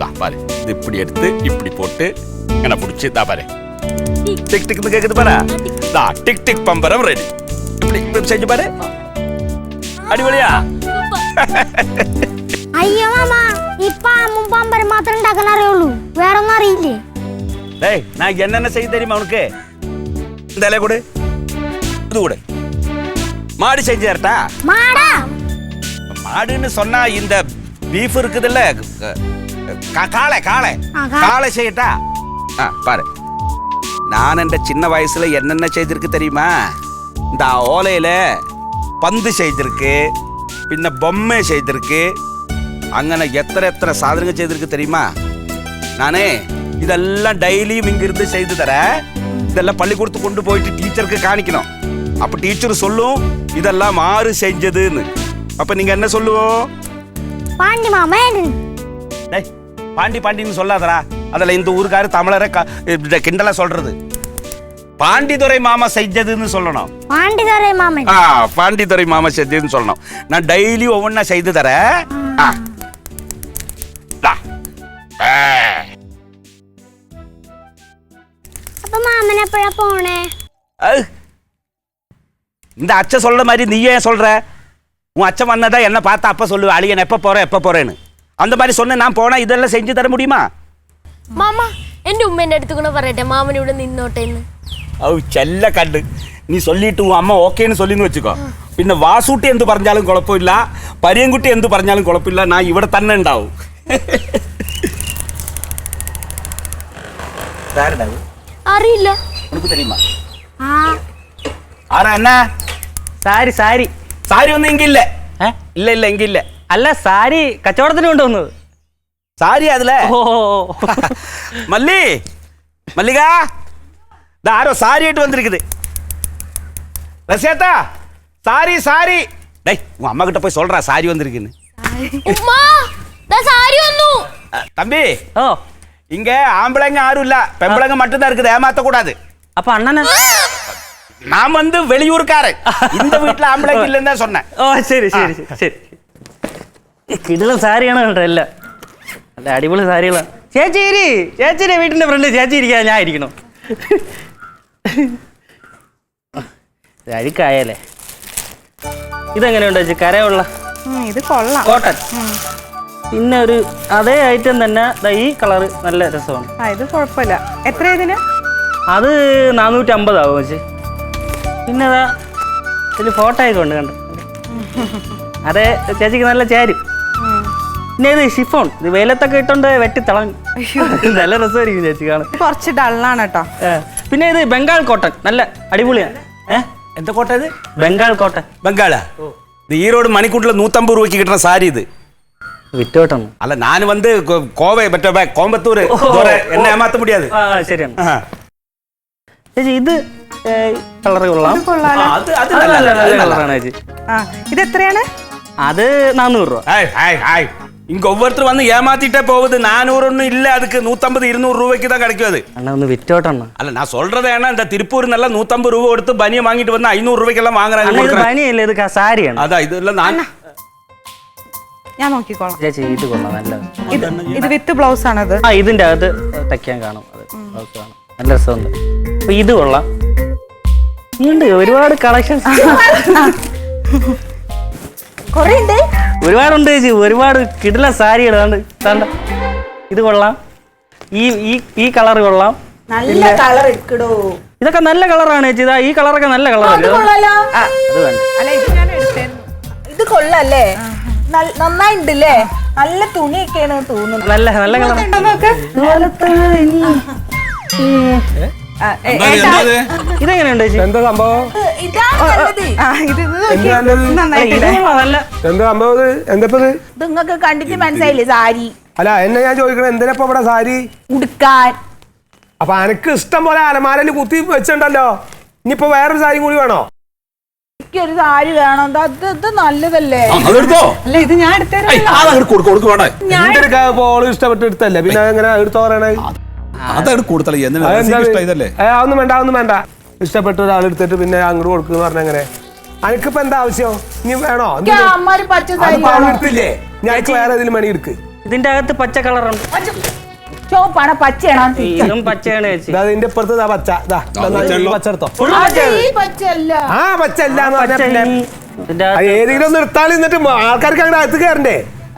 தா பாரு இது இப்படி எடுத்து இப்படி போட்டு என்ன பிடிச்சி தா பாரு டிக் டிக்னு கேக்குது பாரு தா டிக் டிக் பம்பரம் ரெடி இப்படி இப்படி செஞ்சு பாரு അടിപൊളിയാ അയ്യോ മാമ ഇപ്പൊ അമ്മും പമ്പരം മാത്രം ഉണ്ടാക്കാൻ അറിയുള്ളൂ വേറെ ഒന്നും അറിയില്ലേ டேய் நான் என்னென்ன செய்ய தெரியுமா உனக்கு இந்த இலைய கொடு இது கொடு மாடு செஞ்சு தரட்டா മാടാ மாடுன்னு சொன்னா இந்த பீஃப் இருக்குதுல்ல கா- காளை காளை. காளை செய்யட்டா? ஆ பாரு. நான் என்ற சின்ன வயசுல என்னென்ன செய்திருக்கு தெரியுமா? இந்த ஓலையில பந்து செய்திருக்கு பின்ன பொம்மை செய்திருக்கு அங்கே எத்தனை எத்தனை சாதனைகள் செய்திருக்கு தெரியுமா? நானே இதெல்லாம் டெய்லியும் இங்கிருந்து செய்து தர இதெல்லாம் பள்ளிக்கூடத்துக்கு கொண்டு போயிட்டு டீச்சருக்கு காணிக்கணும். அப்போ டீச்சர் சொல்லும் இதெல்லாம் மாறு செஞ்சதுன்னு. அப்போ நீங்கள் என்ன சொல்லுவோம் பாண்டி மாமன் பாண்டி பாண்டின்னு சொல்லாதரா அதில் இந்த ஊருக்காரு தமிழரை கிண்டலா சொல்றது. பாண்டிதுரை மாமா செஞ்சதுன்னு சொல்லணும். பாண்டிதுரை மாமா. ஆ பாண்டிதுரை மாமா செஞ்சதுன்னு சொல்லணும். நான் டெய்லி ஒவ்வொன்னா செய்து தரேன். ஆ. இந்த அச்ச சொல்ற மாதிரி நீ ஏன் சொல்ற? உன் அச்சம் வந்ததா என்ன பார்த்தா அப்ப சொல்லுவேன் அழியன் எப்ப போறேன் எப்ப போறேன்னு. அந்த மாதிரி சொன்ன நான் போனா இதெல்லாம் செஞ்சு தர முடியுமா മാമാ എന്റെ ഉമ്മേന്റെ അടുത്ത് കൂടെ പറയട്ടെ മാമൻ ഇവിടെ നിന്നോട്ടെ എന്ന് ഔ ചെല്ല കണ്ട് നീ ചൊല്ലിട്ട് ഉൻ അമ്മ ഓക്കേന്ന് ചൊല്ലിന്ന് വെച്ചുക്കോ. പിന്നെ വാസൂട്ടി എന്ത് പറഞ്ഞാലും കുഴപ്പമില്ല പരിയൻകുട്ടി എന്ത് പറഞ്ഞാലും കുഴപ്പമില്ല ഞാൻ ഇവിടെ തന്നെ ഉണ്ടാവും. അറിയില്ല. ആരാ എന്നാ? സാരി സാരി. സാരി ഒന്നും എങ്കിലേ ഇല്ല ഇല്ല എങ്കിലേ അല്ല സാരി കച്ചവടത്തിന് കൊണ്ടുവന്നത് സാരി അതിലെ ഓ மல்லி மல்லிகா இந்த ஆரோ சாரி ஆயிட்டு வந்திருக்குது ரசியாத்தா சாரி சாரி டேய் உன் அம்மா கிட்ட போய் சொல்றா சாரி வந்திருக்குன்னு ഉമ്മ ദാ സാരി വന്നു அஹ், தம்பி ഓ இங்க ஆம்பளைங்க யாரும் இல்ல பெம்பளைங்க மட்டும்தான் இருக்குது ஏமாத்த கூடாது അപ്പൊ അണ്ണന நான் வந்து வெளியூருக்காரன் இந்த വീട്ടിൽ ആമ്പളേക്ക് ഇല്ലെന്ന് தான் சொன்னேன் ഓ ശരി ശരി ശരി ശരി കിടിലം സാരിയാണ് കേട്ടോ അല്ല അല്ല അടിപൊളി സാരികളാണ് ചേച്ചി ഇരി. ചേച്ചിയുടെ വീട്ടിന്റെ ഫ്രണ്ട് ചേച്ചി ഇരിക്കാൻ ഞാൻ ഇരിക്കണം. ഇത് അഴുക്കായല്ലേ ഇതെങ്ങനെയുണ്ട് ചേച്ചി? കരയുള്ള? ഇത് കൊള്ളാം. കോട്ടൺ? പിന്നെ ഒരു അതേ ഐറ്റം തന്നെ ഈ കളറ് നല്ല രസമാണ്. ഇത് കുഴപ്പമില്ല. എത്ര ഇതിന്? അത് നാനൂറ്റി അമ്പതാവും വെച്ച് പിന്നെ അതാ ഇതിൽ ഫോട്ടോ ഒക്കെ ഉണ്ട് കണ്ടു? അതെ ചേച്ചിക്ക് നല്ല ചേരും. പിന്നെ ഇത് ഷിഫോൺ ഇത് വെയിലത്തൊക്കെ ഇട്ടോണ്ട് വെട്ടി തിളങ്ങും നല്ല രസമായിരിക്കും ചേച്ചി കാണാൻ ഇത് കുറച്ച് ഡള്ളാണ് കേട്ടോ ഏ, പിന്നെ ഇത് ബംഗാൾ കോട്ടൺ നല്ല അടിപൊളിയാണ് ഏ எந்த கோட்டை இது ബംഗാൾ കോട്ടൺ பெங்காளா இது ஈரோடு மணிக்கூட்டில் நூற்றம்பது ரூபாய்க்கு கிட்டுற சாரி இது വിറ്റോട്ടാണ് அல்ல நான் வந்து கோ- கோவை மற்ற பே- கோயம்புத்தூர் தூர- என்ன ஏமாத்த முடியாது ആ ശരിയാണ് ஆ. ചേച്ചി ഇത് കളർ കൊള്ളാം കൊള്ളാലോ அது அது അത് நல்லா നല്ല இருக்கு, നല്ല அது நல்லா കളറാണ് ചേച്ചി ആ ഇത് എത്രയാണ് അത് നാനൂറ് രൂപ ஹாய் ஹாய் ஹாய் ഇങ്ങ ഒവ്വൊരുത്തർ വന്ന് ഏമാത്തിട്ടേ പോകുന്നത് നാനൂറൊന്നും ഇല്ല അതുക്ക്. നൂറ്റമ്പത് ഇരുന്നൂറ് രൂപയ്ക്ക് തന്നെ കിടക്കും അത് ഒന്ന് വിറ്റോട്ടെണ്ണ. അല്ല ഞാൻ സോൾഡറത് എണ്ണ എന്താ തിരുപ്പൂരിൽ നല്ല നൂറ്റമ്പത് രൂപ കൊടുത്ത് ബനിയ വാങ്ങിട്ട് വന്ന അഞ്ഞൂറ് രൂപയ്ക്കെല്ലാം വാങ്ങണ ബനിയല്ലേ? ഇത് കസാരിയാണ് അതാ ഇതെല്ലാം ഞാൻ നോക്കിക്കോളാം. ഇതിന്റെ അകത്ത് തയ്ക്കാൻ കാണും നല്ല രസമുണ്ട്. ഇത് കൊള്ളാം. ഒരുപാട് കളക്ഷൻസ്. ഒരുപാടുണ്ട് ചേച്ചി. ഒരുപാട് കിടില സാരി ഇടാണ്ട് കണ്ട. ഇത് കൊള്ളാം. ഈ ഈ ഈ കളർ കൊള്ളാം. നല്ല കളർ എടുക്കടോ. ഇതൊക്കെ നല്ല കളറാണ് ചേച്ചി. ഇതാ ഈ കളറൊക്കെ നല്ല കളറല്ലേ അത് വേണ്ട. അല്ല ഇത് ഞാൻ ഇത് കൊള്ളല്ലേ? നന്നായിണ്ടല്ലേ? നല്ല തുണിയൊക്കെയാണ് തോന്നുന്നത്. നല്ല കളർ. ഇതെങ്ങനെയുണ്ട് ചേച്ചി? എന്താ സംഭവം? എന്താ സംഭവം നിങ്ങൾക്ക് കണ്ടിട്ട് മനസ്സിലായില്ലേ സാരി? അല്ല എന്നെ ഞാൻ ചോദിക്കണ എന്തിനാ ഇപ്പൊ ഇവിടെ സാരി? ഉടുക്കാൻ. അപ്പൊ അനക്ക് ഇഷ്ടം പോലെ അലമാരയിൽ കുത്തി വെച്ചിട്ടുണ്ടല്ലോ. ഇനിയിപ്പോ വേറൊരു സാരി കൂടി വേണോ? എനിക്കൊരു സാരി വേണം. ഇത് ഇത് നല്ലതല്ലേ? അതെടുത്തോ അല്ല ഇത് ഞാൻ ഇഷ്ടപ്പെട്ട് എടുത്തല്ലേ? പിന്നെ എങ്ങനെ എടുത്തോ പറയണേ? അതങ്ങട് കൊടുത്തല്ലേ? എന്നെ അതെന്താ ഇഷ്ടം ഇതല്ലേ? അതൊന്നും വേണ്ട അതൊന്നും വേണ്ട. ഇഷ്ടപ്പെട്ട ഒരാൾ എടുത്തിട്ട് പിന്നെ അങ്ങോട്ട് കൊടുക്കുന്ന പറഞ്ഞ എങ്ങനെ? അനക്കിപ്പോ എന്താ ആവശ്യം? നീ വേണോ? പച്ച അത് സാരി പാവം എടുത്തില്ലേ? ഞാൻ വേറെ ഏതെങ്കിലും മണി എടുക്ക്. ഇതിന്റെ അകത്ത് പച്ച കളറുണ്ട്. ചോപ്പാണ് പച്ചയാണോ? ഇതും പച്ചയാണ് ചേച്ചി. ഇതാ ഇതിന്റെ ഇപ്പുറത്ത് ഇതാ പച്ച. ഇതാ ഇതാ, ഈ പച്ച എടുത്തോ അത് ഈ പച്ചയല്ല. ആ പച്ച അല്ല എന്ന് പറഞ്ഞാ പച്ച പിന്നെ ഈ- ഇതിന്റെ ആ, അകത്ത് ഏതെങ്കിലും ഒന്ന് എടുത്താൽ എന്നിട്ട് ആൾക്കാർക്ക് അങ്ങനെ അകത്ത് കയറണ്ടേ?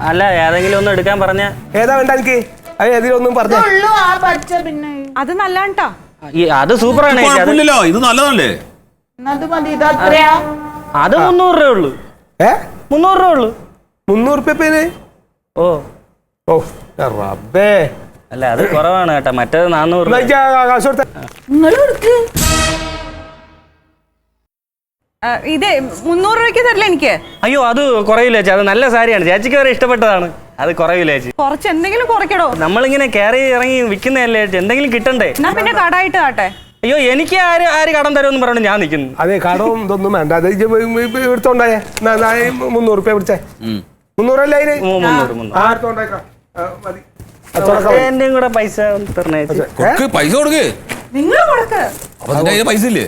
അല്ല ഏതെങ്കിലും ഒന്ന് എടുക്കാൻ പറഞ്ഞ. ഏതാ വേണ്ട എനിക്ക് അത് ഏതെങ്കിലും ഒന്നും പറഞ്ഞേ. ആ പച്ച പിന്നെ. അത് നല്ലാണ്ടാ അത് സൂപ്പറാണ് ആണ് കുഴപ്പമില്ലല്ലോ. ഇത് നല്ലതല്ലേ? അത് മുന്നൂറ് രൂപ ഉള്ളു. ഏ? മുന്നൂറ് രൂപ ഉള്ളു. മുന്നൂറ് രൂപ പേര് ഓ. ഓ റബ്ബേ. അല്ല അത് കുറവാണ് കേട്ടോ. മറ്റേത് നാന്നൂറ് ഇതേ മുന്നൂറ് രൂപയ്ക്ക് തരില്ല എനിക്ക്. അയ്യോ അത് കുറയില്ല ചേച്ചി. അത് നല്ല സാരിയാണ്. ചേച്ചിക്ക് വരെ ഇഷ്ടപ്പെട്ടതാണ്. അത് കുറയില്ല ചേച്ചി? കുറച്ച് എന്തെങ്കിലും കുറയ്ക്കടോ. നമ്മളിങ്ങനെ കയറി ഇറങ്ങി വിൽക്കുന്നതല്ലേ ചേച്ചി? എന്തെങ്കിലും കിട്ടണ്ടേ? എന്നാ പിന്നെ കടായിട്ട് കാട്ടെ. അയ്യോ എനിക്ക് ആര് ആര് കടം തരുമെന്ന് പറഞ്ഞു ഞാൻ നിൽക്കുന്നു. അതെ കടവും ഇതൊന്നും വേണ്ട. അത് എടുത്തോണ്ടായേ. മുന്നൂറ് രൂപ പിടിച്ചേ. മുന്നൂറല്ലേ അതിന്. എന്റെയും കൂടെ പൈസ തരണേ പൈസ കൊടുക്ക്. നിങ്ങൾ കൊടുക്ക്. അപ്പൊ പൈസ ഇല്ലേ?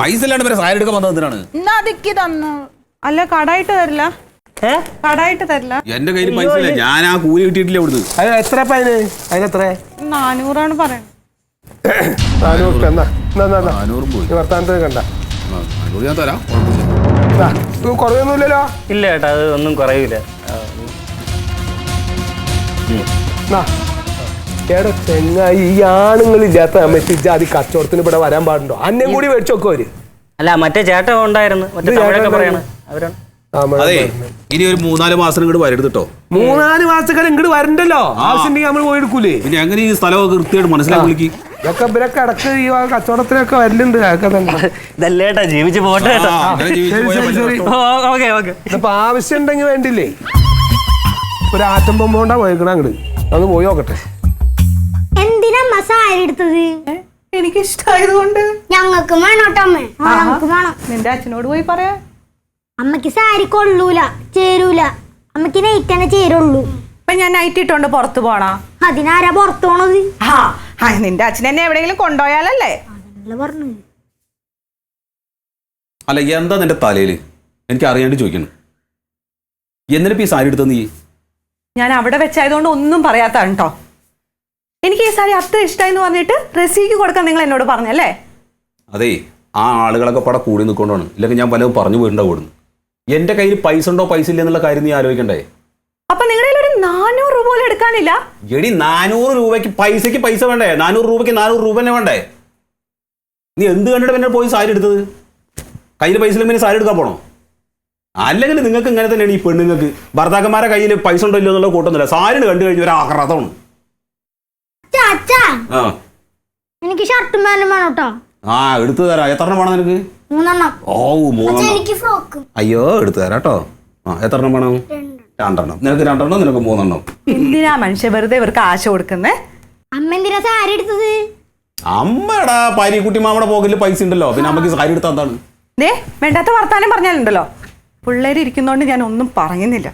പൈസ ഇല്ലാണ്ട് സാരി എടുക്കാൻ വന്നത് എന്തിനാണ്? എന്നാ അല്ല കടായിട്ട് തരില്ല. കടായിട്ട് തരില്ല. എന്റെ കയ്യിൽ പൈസ ഇല്ല ഞാൻ ആ കൂലി കിട്ടിയിട്ടില്ല ഇവിടുന്ന്. അത് എത്ര അതിന്? അതിനെത്ര നാനൂറാണ് പറയുന്നത്. നാനൂറ് റുപ്യ എന്നാ? എന്നാ, എന്നാ, എന്നാ. നാനൂറും പോയി. ഈ കണ്ട. നാനൂറ് ഞാൻ തരാം. കുറയൊന്നുമില്ലല്ലോ ഇല്ല ചേട്ടാ അത് ഒന്നും കുറയൂല. എടാ ചെങ്ങായി ഈ ആണുങ്ങളില്ലാത്ത സമയത്ത് ഇജാതി കച്ചവടത്തിന് ഇവിടെ വരാൻ പാടുണ്ടോ? അന്നെ കൂടി മേടിച്ചു അല്ല മറ്റേ ചേട്ടൻ ഉണ്ടായിരുന്നു. മറ്റേ തമിഴൊക്കെ പറയണ അവരാണ്. അതെ. ഇനി ഒരു മൂന്നാൽ മാസം ഇങ്ങോട്ട് വരരുത് കേട്ടോ മൂന്നാൽ മാസക്കാരം ഇങ്ങോട്ട് വരണ്ടല്ലോ? ആവശ്യമുണ്ടെങ്കിൽ നമ്മൾ പോയി എടുക്കൂലേ പിന്നെ അങ്ങനെ ഈ സ്ഥലമൊക്കെ കൃത്യമായിട്ട് മനസ്സിലാക്കി ഇതൊക്കെ ഇവരൊക്കെ ഇടയ്ക്ക് ഈ കച്ചവടത്തിനൊക്കെ വരലുണ്ട്. അതൊക്കെ ജീവിച്ചു പോട്ടെ ഇതിപ്പോ ആവശ്യം ഉണ്ടെങ്കിൽ വേണ്ടില്ലേ? ഒരു ആറ്റം പൊമ്പോണ്ടാ കൊണ്ടാ പോയേക്കണ അങ്ങോട്ട് ഒന്ന് പോയി നോക്കട്ടെ. എന്തിനാ സാരി എടുത്തത്? എനിക്ക് അമ്മ. ആ, ഞങ്ങൾക്ക് വേണം. നിന്റെ അച്ഛനോട് പോയി പറയാ. അമ്മയ്ക്ക് സാരി കൊള്ളൂല ചേരൂല. അമ്മയ്ക്ക് നൈറ്റ് തന്നെ ചേരുള്ളൂ. ഇപ്പൊ ഞാൻ നൈറ്റ് ഇട്ടോണ്ട് പുറത്തു പോണോ? അതിനാരാ പുറത്തു പോണത്? ആ ആ, നിന്റെ അച്ഛൻ എന്നെ എവിടെയെങ്കിലും കൊണ്ടുപോയാലല്ലേ? പറഞ്ഞു. അല്ല എന്താ നിന്റെ തലയിൽ എനിക്ക് അറിയാണ്ട് ചോദിക്കണം എന്തിനാ ഈ സാരി എടുത്ത നീ? ഞാൻ അവിടെ വെച്ചായതുകൊണ്ട് ഒന്നും പറയാത്താണ് കേട്ടോ എനിക്ക് ഈ സാരി അത്ര ഇഷ്ടമായി എന്ന് പറഞ്ഞിട്ട് റെസീക്ക് കൊടുക്കാൻ നിങ്ങൾ എന്നോട് പറഞ്ഞല്ലേ? അതെ ആ ആളുകളൊക്കെ പട കൂടി നിൽക്കൊണ്ടാണ് ഇല്ലെങ്കിൽ ഞാൻ പലതും പറഞ്ഞു പോയിട്ടുണ്ടാവും ഇവിടുന്ന്. എന്റെ കയ്യിൽ പൈസ ഉണ്ടോ പൈസ ഇല്ല എന്നുള്ള കാര്യം നീ ആലോചിക്കണ്ടേ? അപ്പൊ നിങ്ങളുടെ കയ്യിൽ ഒരു നാനൂറ് രൂപ പോലും എടുക്കാനില്ല? എടി നാനൂറ് രൂപയ്ക്ക് പൈസയ്ക്ക് പൈസ വേണ്ടേ? നാനൂറ് രൂപയ്ക്ക് നാനൂറ് രൂപ തന്നെ വേണ്ടേ? നീ എന്ത് കണ്ടിട്ട് പിന്നെ പോയി സാരി എടുത്തത്? കയ്യിൽ പൈസ ഇല്ലെങ്കിൽ പിന്നെ സാരി എടുക്കാൻ പോണോ? അല്ലെങ്കിൽ നിങ്ങൾക്ക് ഇങ്ങനെ തന്നെയാണ് ഈ പെണ്ണുങ്ങൾക്ക്? ഭർത്താക്കന്മാരെ കയ്യിൽ പൈസ ഉണ്ടോ ഇല്ല എന്നുള്ള കൂട്ടൊന്നുമില്ല സാരി കണ്ടു കഴിഞ്ഞ ഒരു ആക്രാതമാണ് അച്ഛാ അച്ഛാ ആ. എനിക്ക് ഷർട്ടും പാന്റും വേണം കേട്ടോ. ആ എടുത്തു തരാം. എത്ര എണ്ണം വേണം നിനക്ക്? മൂന്നെണ്ണം. ഓ മൂന്നെണ്ണം. എനിക്ക് ഫ്രോക്കും. അയ്യോ എടുത്തു തരാം കേട്ടോ. ആ എത്ര എണ്ണം വേണം? രണ്ടെണ്ണം. നിനക്ക് രണ്ടെണ്ണം നിനക്ക് മൂന്നെണ്ണം. എന്തിനാ മനുഷ്യ വെറുതെ ഇവർക്ക് ആശ കൊടുക്കുന്നേ? അമ്മ എന്തിനാ സാരി എടുത്തത്? അമ്മടാ പാരിക്കുട്ടി മാമയുടെ പോക്കിൽ പൈസ ഉണ്ടല്ലോ. പിന്നെ അമ്മയ്ക്ക് സാരി എടുത്താ എന്താണ്? ദേ വേണ്ടാത്ത വർത്താനം പറഞ്ഞാലുണ്ടല്ലോ. പിള്ളേർ ഇരിക്കുന്നോണ്ട് ഞാൻ ഒന്നും പറയുന്നില്ല.